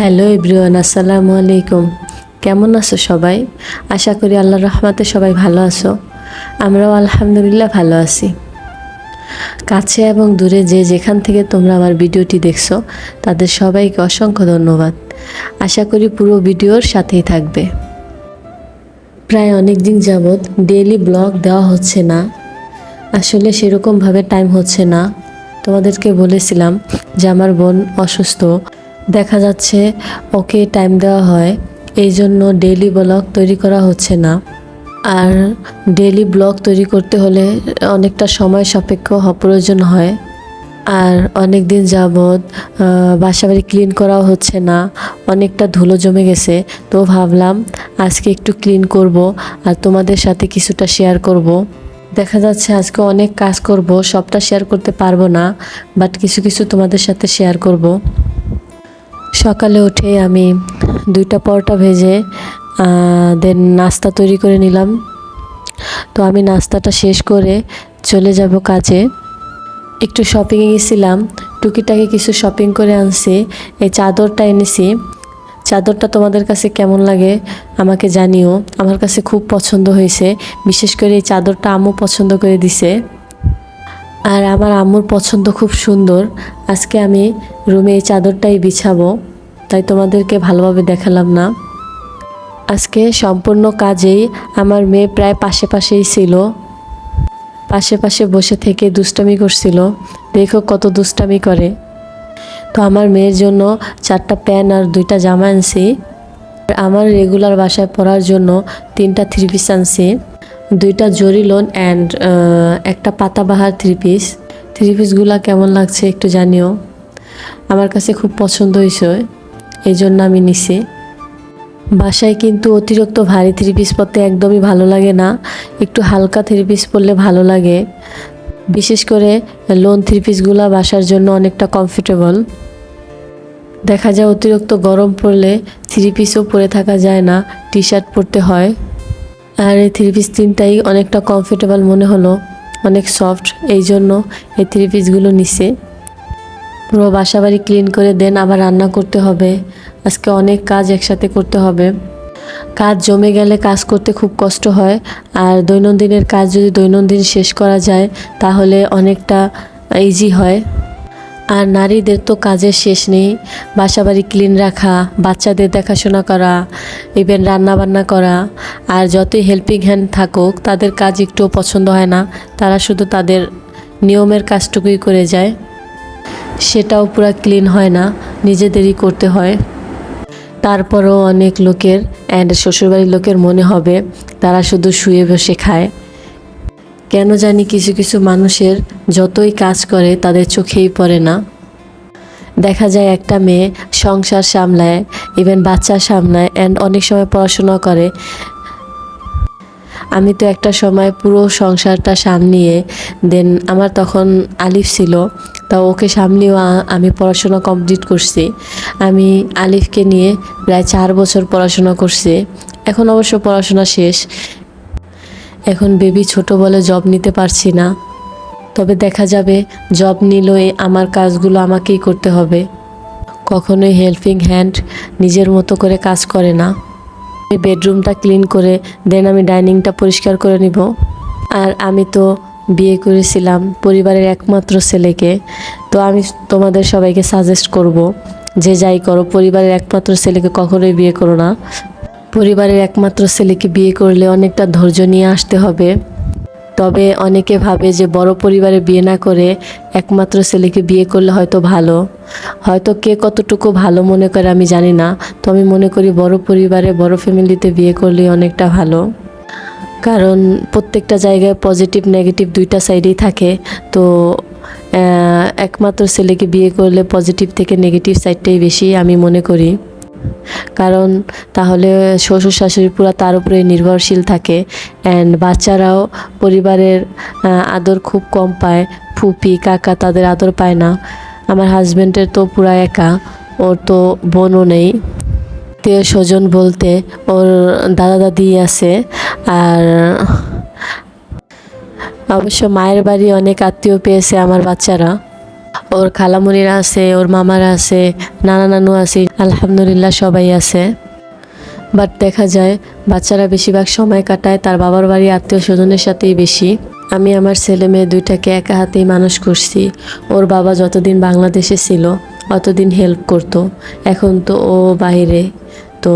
Hello everyone, আসসালামু আলাইকুম। কেমন আছো সবাই? আশা করি আল্লাহর রহমাতে সবাই ভালো আছো। আমরাও আলহামদুলিল্লাহ ভালো আছি। কাছে এবং দূরে যে যেখান থেকে তোমরা আমার ভিডিওটি দেখছ, তাদের সবাইকে অসংখ্য ধন্যবাদ। আশা করি পুরো ভিডিওর সাথেই থাকবে। প্রায় অনেক দিন যাবৎ ডেইলি ব্লগ দেওয়া হচ্ছে না। আসলে সেরকমভাবে টাইম হচ্ছে না। তোমাদেরকে বলেছিলাম যে আমার বোন অসুস্থ। দেখা যাচ্ছে ওকে টাইম দেওয়া হয়, এই জন্য ডেইলি ব্লগ তৈরি করা হচ্ছে না। আর ডেইলি ব্লগ তৈরি করতে হলে অনেকটা সময় সাপেক্ষ প্রয়োজন হয়। আর অনেক দিন যাবৎ বাসা বাড়ি ক্লিন করাও হচ্ছে না, অনেকটা ধুলো জমে গেছে। তো ভাবলাম আজকে একটু ক্লিন করব আর তোমাদের সাথে কিছুটা শেয়ার করব। দেখা যাচ্ছে আজকে অনেক কাজ করব, সবটা শেয়ার করতে পারব না বাট কিছু কিছু তোমাদের সাথে শেয়ার করব। সকালে উঠে আমি দুইটা পরোটা ভেজে দেন নাস্তা তৈরি করে নিলাম। তো আমি নাস্তাটা শেষ করে চলে যাব কাজে। একটু শপিংয়ে গেছিলাম, টুকিটাকি কিছু শপিং করে আনছি, এই চাদরটা এনেছি। চাদরটা তোমাদের কাছে কেমন লাগে আমাকে জানিও, আমার কাছে খুব পছন্দ হয়েছে, বিশেষ করে এই চাদরটা আম্মু পছন্দ করে দিছে। আর আমার আম্মুর পছন্দ খুব সুন্দর। আজকে আমি রুমে এই চাদরটাই বিছাবো, তাই তোমাদেরকে ভালোভাবে দেখালাম না। আজকে সম্পূর্ণ কাজেই আমার মেয়ে প্রায় পাশে পাশেই ছিল। পাশে পাশে বসে থেকে দুষ্টামি করছিল। দেখো কত দুষ্টামি করে। তো আমার মেয়ের জন্য চারটা প্যান আর দুইটা জামা আনছি। আমার রেগুলার বাসায় পরার জন্য তিনটা থ্রি পিস আনছি। দুইটা জরি লোন অ্যান্ড একটা পাতাবাহার থ্রি পিস থ্রি পিসগুলো কেমন লাগছে একটু জানিও। আমার কাছে খুব পছন্দ হয়েছে এই জন্য আমি নিছি। বাসায় কিন্তু অতিরিক্ত ভারী থ্রি পিস পরতে একদমই ভালো লাগে না। একটু হালকা থ্রি পিস পরলে ভালো লাগে। বিশেষ করে লোন থ্রি পিসগুলো বাসার জন্য অনেকটা কমফোর্টেবল দেখা যায় অতিরিক্ত গরম পড়লে থ্রি পিসও পরে থাকা যায় না টি শার্ট পরতে হয়। আর এই থ্রি পিস তিনটাই অনেকটা কমফোর্টেবল মনে হলো, অনেক সফট এই জন্য এই থ্রি পিসগুলো নিছে। পুরো বাসা বাড়ি ক্লিন করে দেন, আবার রান্না করতে হবে। আজকে অনেক কাজ একসাথে করতে হবে। কাজ জমে গেলে কাজ করতে খুব কষ্ট হয়, আর দৈনন্দিনের কাজ যদি দৈনন্দিন শেষ করা যায়, তাহলে অনেকটা ইজি হয়। আর নারীদের তো কাজের শেষ নেই। বাসা বাড়ি ক্লিন রাখা, বাচ্চাদের দেখাশোনা করা ইভেন রান্না বান্না করা। আর যতই হেল্পিং হ্যান্ড থাকুক, তাদের কাজ একটুও পছন্দ হয় না। তারা শুধু তাদের নিয়মের কাজটুকুই করে যায়। সেটাও পুরো ক্লিন হয় না, নিজেদেরই করতে হয়। তারপরও অনেক লোকের অ্যান্ড শ্বশুরবাড়ির লোকের মনে হবে, তারা শুধু শুয়ে বসে খায়। কেন জানি কিছু কিছু মানুষের যতই কাজ করে তাদের চোখেই পড়ে না। দেখা যায় একটা মেয়ে সংসার সামলায় ইভেন বাচ্চা সামলায় অ্যান্ড অনেক সময় পড়াশোনা করে। আমি তো একটা সময় পুরো সংসারটা সামলিয়ে দেন আমার তখন আলিফ ছিল, তা ওকে সামলিয়েও আমি পড়াশোনা কমপ্লিট করছি। আমি আলিফকে নিয়ে প্রায় চার বছর পড়াশোনা করছি। এখন অবশ্য পড়াশোনা শেষ। এখন বেবি ছোট বলে জব নিতে পারছি না। তবে দেখা যাবে জব নিলেই আমার কাজগুলো আমাকেই করতে হবে। কখনোই হেল্পিং হ্যান্ড নিজের মতো করে কাজ করে না। আমি বেডরুমটা ক্লিন করে দেন আমি ডাইনিংটা পরিষ্কার করে নিব। আর আমি তো বিয়ে করেছিলাম পরিবারের একমাত্র ছেলেকে, তো আমি তোমাদের সবাইকে সাজেস্ট করব, যে যাই করো, পরিবারের একমাত্র ছেলেকে কখনোই বিয়ে করো না। পরিবারের একমাত্র ছেলেকে বিয়ে করলে অনেকটা ধৈর্য নিয়ে আসতে হবে। তবে অনেকে ভাবে যে বড় পরিবারে বিয়ে না করে একমাত্র ছেলেকে বিয়ে করলে হয়তো ভালো। হয়তো কে কতটুকু ভালো মনে করে আমি জানি না তো আমি মনে করি বড় পরিবারে বড় ফ্যামিলিতে বিয়ে করলে অনেকটা ভালো। কারণ প্রত্যেকটা জায়গায় পজিটিভ, নেগেটিভ দুইটা সাইডেই থাকে। তো একমাত্র ছেলেকে বিয়ে করলে পজিটিভ থেকে নেগেটিভ সাইডটাই বেশি আমি মনে করি। কারণ তাহলে শ্বশুর শাশুড়ি পুরো তার উপরে নির্ভরশীল থাকে। অ্যান্ড বাচ্চারাও পরিবারের আদর খুব কম পায়। ফুপি, কাকা তাদের আদর পায় না। আমার হাজব্যান্ডের তো পুরা একা। ওর তো বোনও নেই। আত্মীয় স্বজন বলতে ওর দাদা দাদি আছে। আর অবশ্য মায়ের বাড়ি অনেক আত্মীয় পেয়েছে আমার বাচ্চারা। ওর খালামুনিরা আছে, ওর মামারা আছে, নানা নানু আছে, আলহামদুলিল্লাহ সবাই আছে। বাট দেখা যায়, বাচ্চারা বেশিরভাগ সময় কাটায়, তার বাবার বাড়ি আত্মীয় স্বজনের সাথেই বেশি। আমি আমার ছেলে মেয়ে দুইটাকে একা হাতেই মানুষ করছি। ওর বাবা যতদিন বাংলাদেশে ছিল, অতদিন হেল্প করতো। এখন তো ও বাইরে, তো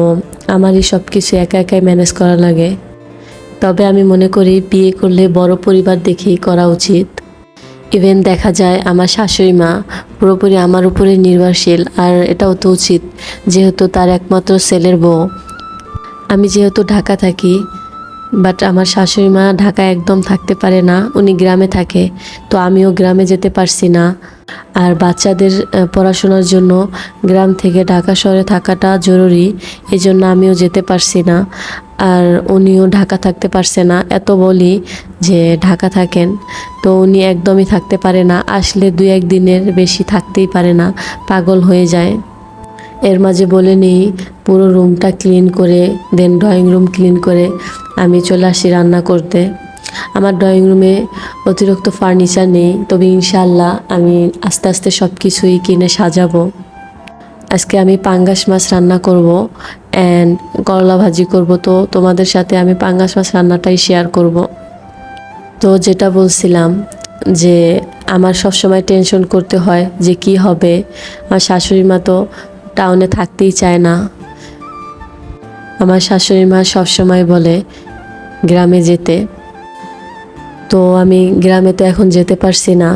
আমারই সব কিছু একা একাই ম্যানেজ করা লাগে। তবে আমি মনে করি, বিয়ে করলে বড় পরিবার দেখেই করা উচিত। ইভেন দেখা যায় আমার শাশুড়ি মা পুরোপুরি আমার উপরে নির্ভরশীল আর এটাও তো উচিত, যেহেতু তার একমাত্র ছেলের বউ। আমি যেহেতু ঢাকা থাকি বাট আমার শাশুড়ি মা ঢাকা একদম থাকতে পারে না, উনি গ্রামে থাকে, তো আমিও গ্রামে যেতে পারছি না। আর বাচ্চাদের পড়াশোনার জন্য গ্রাম থেকে ঢাকা শহরে থাকাটা জরুরি এই জন্য আমিও যেতে পারছি না। আর উনিও ঢাকা থাকতে পারছে না। এত বলি যে ঢাকা থাকেন, তো উনি একদমই থাকতে পারে না। আসলে দুই এক দিনের বেশি থাকতেই পারে না, পাগল হয়ে যায়। এর মাঝে বলে নিই, পুরো রুমটা ক্লিন করে দেন ড্রয়িং রুম ক্লিন করে আমি চলে আসি রান্না করতে। আমার ড্রয়িং রুমে অতিরিক্ত ফার্নিচার নেই। তবে ইনশাল্লাহ আমি আস্তে আস্তে সব কিছুই কিনে সাজাবো। আজকে আমি পাঙ্গাস মাছ রান্না করব অ্যান্ড করলা ভাজি করব। তো তোমাদের সাথে আমি পাঙ্গাস মাছ রান্নাটাই শেয়ার করব। তো যেটা বলছিলাম যে আমার সব সময় টেনশন করতে হয় যে কি হবে। আমার শাশুড়ি মা তো টাউনে থাকতেই চায় না। আমার শাশুড়ি মা সবসময় বলে, গ্রামে যেতে। তো আমি গ্রামে তো এখন যেতে পারছি না।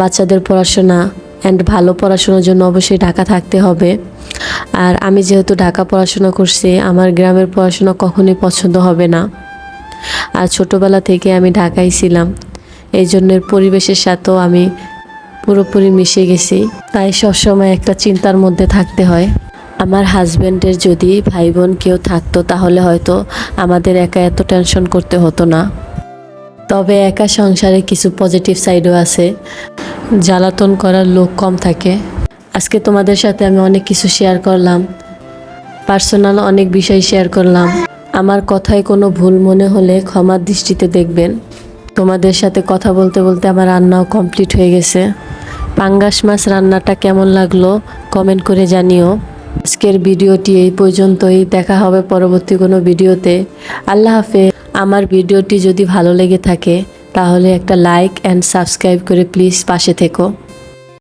বাচ্চাদের পড়াশোনা অ্যান্ড ভালো পড়াশোনার জন্য অবশ্যই ঢাকা থাকতে হবে। আর আমি যেহেতু ঢাকা পড়াশোনা করছি, আমার গ্রামের পড়াশোনা কখনোই পছন্দ হবে না। আর ছোটোবেলা থেকে আমি ঢাকায় ছিলাম, এই জন্যের পরিবেশের সাথেও আমি পুরোপুরি মিশে গেছি। তাই সবসময় একটা চিন্তার মধ্যে থাকতে হয়। আমার হাজব্যান্ডের যদি ভাই বোন কেউ থাকতো, তাহলে হয়তো আমাদের একা এত টেনশন করতে হতো না। তবে একা সংসারে কিছু পজিটিভ সাইডও আছে। জ্বালাতন করার লোক কম থাকে। আজকে তোমাদের সাথে আমি অনেক কিছু শেয়ার করলাম। পার্সোনাল অনেক বিষয় শেয়ার করলাম। আমার কথায় কোনো ভুল মনে হলে ক্ষমার দৃষ্টিতে দেখবেন। তোমাদের সাথে কথা বলতে বলতে আমার রান্নাও কমপ্লিট হয়ে গেছে। পাঙ্গাস মাছ রান্নাটা কেমন লাগল কমেন্ট করে জানিও। আজকের ভিডিওটি এই পর্যন্তই। দেখা হবে পরবর্তী কোনো ভিডিওতে। আল্লাহ হাফেজ। আমার ভিডিওটি যদি ভালো লেগে থাকে, তাহলে একটা লাইক অ্যান্ড সাবস্ক্রাইব করে প্লিজ পাশে থেকো।